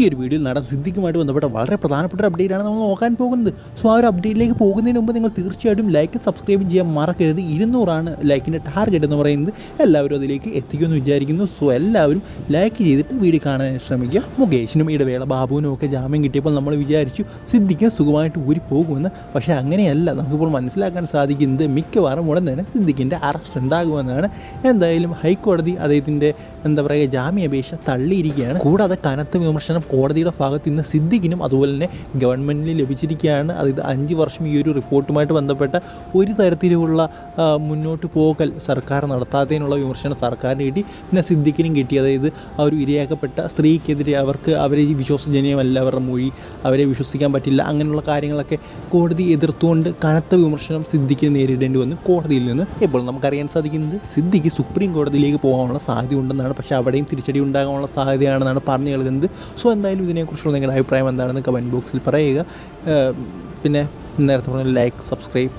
ഈ ഒരു വീഡിയോയിൽ നടൻ സിദ്ധിക്കുമായിട്ട് ബന്ധപ്പെട്ട വളരെ പ്രധാനപ്പെട്ട ഒരു അപ്ഡേറ്റാണ് നമ്മൾ നോക്കാൻ പോകുന്നത്. സോ ആ ഒരു അപ്ഡേറ്റിലേക്ക് പോകുന്നതിന് മുമ്പ് നിങ്ങൾ തീർച്ചയായിട്ടും ലൈക്ക് സബ്സ്ക്രൈബ് ചെയ്യാൻ മറക്കരുത്. ഇരുന്നൂറാണ് ലൈക്കിന്റെ ടാർഗറ്റ് എന്ന് പറയുന്നത്. എല്ലാവരും അതിലേക്ക് എത്തിക്കുമെന്ന് വിചാരിക്കുന്നു. സോ എല്ലാവരും ലൈക്ക് ചെയ്തിട്ട് വീഡിയോ കാണാൻ ശ്രമിക്കുക. മുകേഷിനും ഇടവേള ബാബുവിനും ഒക്കെ ജാമ്യം കിട്ടിയപ്പോൾ നമ്മൾ വിചാരിച്ചു സിദ്ദിഖ് സുഖമായിട്ട് ഊരി പോകുമെന്ന്. പക്ഷേ അങ്ങനെയല്ല. നമുക്കിപ്പോൾ മനസ്സിലാക്കാൻ സാധിക്കുന്നത് മിക്കവാറും ഉടൻ തന്നെ സിദ്ദിഖിന്റെ അറസ്റ്റ് ഉണ്ടാകുമെന്നാണ്. എന്തായാലും ഹൈക്കോടതി അദ്ദേഹത്തിന്റെ എന്താ പറയുക ജാമ്യാപേക്ഷ തള്ളിയിരിക്കുകയാണ്. കൂടാതെ കനത്ത വിമർശനം കോടതിയുടെ ഭാഗത്ത് നിന്ന് സിദ്ദിഖിനും അതുപോലെ തന്നെ ഗവൺമെന്റിന് ലഭിച്ചിരിക്കുകയാണ്. അതായത് അഞ്ച് വർഷം ഈ ഒരു റിപ്പോർട്ടുമായിട്ട് ബന്ധപ്പെട്ട ഒരു തരത്തിലുള്ള മുന്നോട്ട് പോകൽ സർക്കാർ നടത്താത്തതിനുള്ള വിമർശനം സർക്കാരിന് കിട്ടി. പിന്നെ സിദ്ദിഖിനും കിട്ടി. അതായത് ആ ഒരു ഇരയാക്കപ്പെട്ട സ്ത്രീക്കെതിരെ അവർക്ക് അവരെ വിശ്വാസജനീയമല്ല അവരുടെ മൊഴി അവരെ വിശ്വസിക്കാൻ പറ്റില്ല അങ്ങനെയുള്ള കാര്യങ്ങളൊക്കെ കോടതി എതിർത്തുകൊണ്ട് കനത്ത വിമർശനം സിദ്ദിഖിന് നേരിടേണ്ടി വന്നു. കോടതിയിൽ നിന്ന് ഇപ്പോൾ നമുക്കറിയാൻ സാധിക്കുന്നത് സിദ്ദിഖ് സുപ്രീം കോടതിയിലേക്ക് പോകാനുള്ള സാധ്യത ഉണ്ടെന്നാണ് പക്ഷേ അവിടെയും തിരിച്ചടി ഉണ്ടാകാനുള്ള സാധ്യതയാണെന്നാണ് പറഞ്ഞു കേൾക്കുന്നത്. സോ എന്തായാലും ഇതിനെക്കുറിച്ചുള്ള നിങ്ങളുടെ അഭിപ്രായം എന്താണെന്ന് കമന്റ് ബോക്സിൽ പറയുക. പിന്നെ നേരത്തെ പറഞ്ഞ ലൈക്ക് സബ്സ്ക്രൈബ്